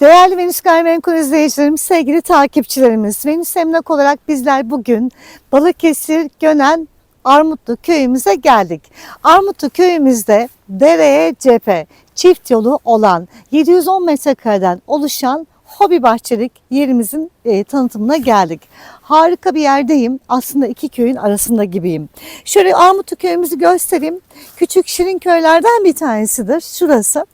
Değerli Venüs Gayrimenkul izleyicilerimiz, sevgili takipçilerimiz, Venüs Emlak olarak bizler bugün Balıkesir Gönen Armutlu köyümüze geldik. Armutlu köyümüzde dereye cephe çift yolu olan 710 metrekareden oluşan hobi bahçelik yerimizin e, tanıtımına geldik. Harika bir yerdeyim. Aslında iki köyün arasında gibiyim. Şöyle Armutlu köyümüzü göstereyim. Küçük şirin köylerden bir tanesidir. Şurası.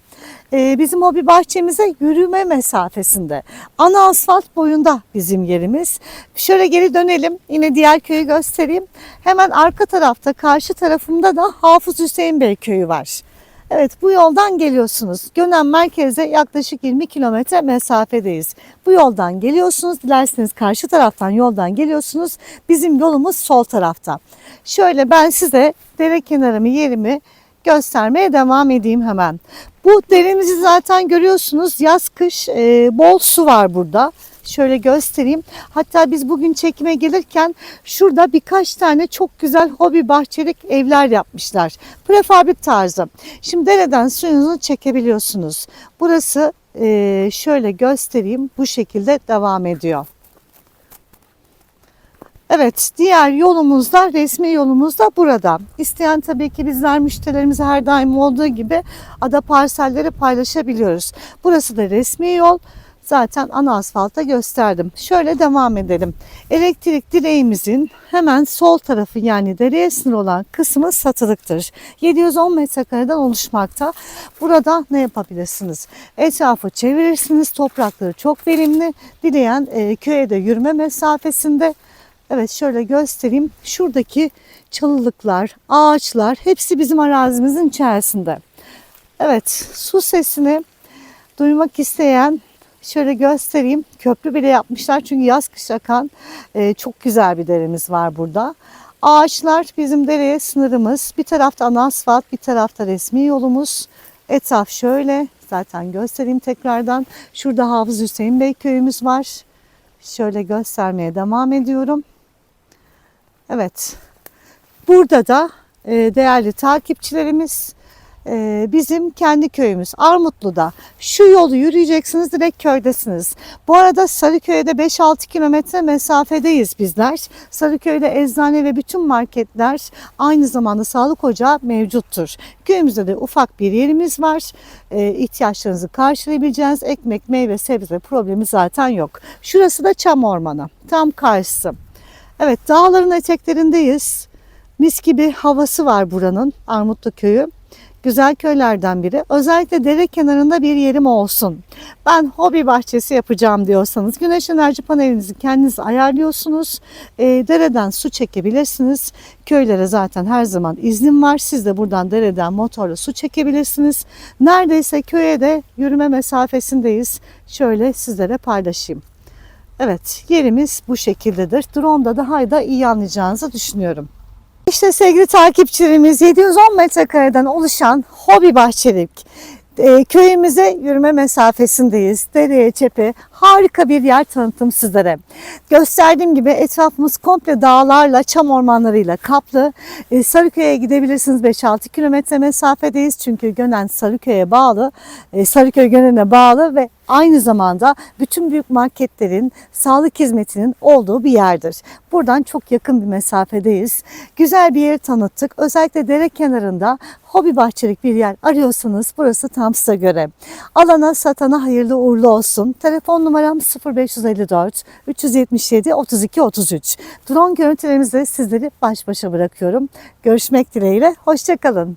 Ee, bizim hobi bahçemize yürüme mesafesinde. Ana asfalt boyunda bizim yerimiz. Şöyle geri dönelim. Yine diğer köyü göstereyim. Hemen arka tarafta karşı tarafımda da Hafız Hüseyin Bey köyü var. Evet bu yoldan geliyorsunuz. Gönen merkeze yaklaşık 20 kilometre mesafedeyiz. Bu yoldan geliyorsunuz. Dilerseniz karşı taraftan yoldan geliyorsunuz. Bizim yolumuz sol tarafta. Şöyle ben size dere kenarımı yerimi göstermeye devam edeyim hemen. Bu deremizi zaten görüyorsunuz. Yaz kış e, bol su var burada. Şöyle göstereyim. Hatta biz bugün çekime gelirken şurada birkaç tane çok güzel hobi bahçelik evler yapmışlar. Prefabrik tarzı. Şimdi dereden suyunuzu çekebiliyorsunuz. Burası e, şöyle göstereyim. Bu şekilde devam ediyor. Evet, diğer yolumuzda, resmi yolumuz da burada. İsteyen tabii ki bizler müşterilerimize her daim olduğu gibi ada parselleri paylaşabiliyoruz. Burası da resmi yol. Zaten ana asfalta gösterdim. Şöyle devam edelim. Elektrik direğimizin hemen sol tarafı yani dereye sınır olan kısmı satılıktır. 710 metrekareden oluşmakta. Burada ne yapabilirsiniz? Etrafı çevirirsiniz. Toprakları çok verimli. Dileyen e, köye de yürüme mesafesinde. Evet şöyle göstereyim. Şuradaki çalılıklar, ağaçlar hepsi bizim arazimizin içerisinde. Evet su sesini duymak isteyen şöyle göstereyim. Köprü bile yapmışlar çünkü yaz kış akan e, çok güzel bir deremiz var burada. Ağaçlar bizim dereye sınırımız. Bir tarafta ana asfalt, bir tarafta resmi yolumuz. Etraf şöyle. Zaten göstereyim tekrardan. Şurada Hafız Hüseyin Bey köyümüz var. Şöyle göstermeye devam ediyorum. Evet. Burada da e, değerli takipçilerimiz e, bizim kendi köyümüz Armutlu'da. Şu yolu yürüyeceksiniz direkt köydesiniz. Bu arada Sarıköy'de 5-6 kilometre mesafedeyiz bizler. Sarıköy'de eczane ve bütün marketler aynı zamanda sağlık ocağı mevcuttur. Köyümüzde de ufak bir yerimiz var. E, ihtiyaçlarınızı karşılayabileceğiniz ekmek, meyve, sebze problemi zaten yok. Şurası da çam ormanı. Tam karşısı. Evet dağların eteklerindeyiz. Mis gibi havası var buranın Armutlu köyü. Güzel köylerden biri. Özellikle dere kenarında bir yerim olsun. Ben hobi bahçesi yapacağım diyorsanız güneş enerji panelinizi kendiniz ayarlıyorsunuz. E, dereden su çekebilirsiniz. Köylere zaten her zaman iznim var. Siz de buradan dereden motorla su çekebilirsiniz. Neredeyse köye de yürüme mesafesindeyiz. Şöyle sizlere paylaşayım. Evet yerimiz bu şekildedir. Drone'da daha da iyi anlayacağınızı düşünüyorum. İşte sevgili takipçilerimiz 710 metrekareden oluşan hobi bahçelik. E, köyümüze yürüme mesafesindeyiz. Dereye cephe harika bir yer tanıttım sizlere. Gösterdiğim gibi etrafımız komple dağlarla, çam ormanlarıyla kaplı. E, Sarıköy'e gidebilirsiniz 5-6 kilometre mesafedeyiz. Çünkü Gönen Sarıköy'e bağlı. E, Sarıköy Gönen'e bağlı ve aynı zamanda bütün büyük marketlerin sağlık hizmetinin olduğu bir yerdir. Buradan çok yakın bir mesafedeyiz. Güzel bir yer tanıttık. Özellikle dere kenarında hobi bahçelik bir yer arıyorsanız burası tam size göre. Alana satana hayırlı uğurlu olsun. Telefon numaram 0554 377 32 33. Drone görüntülerimizle sizleri baş başa bırakıyorum. Görüşmek dileğiyle. Hoşçakalın.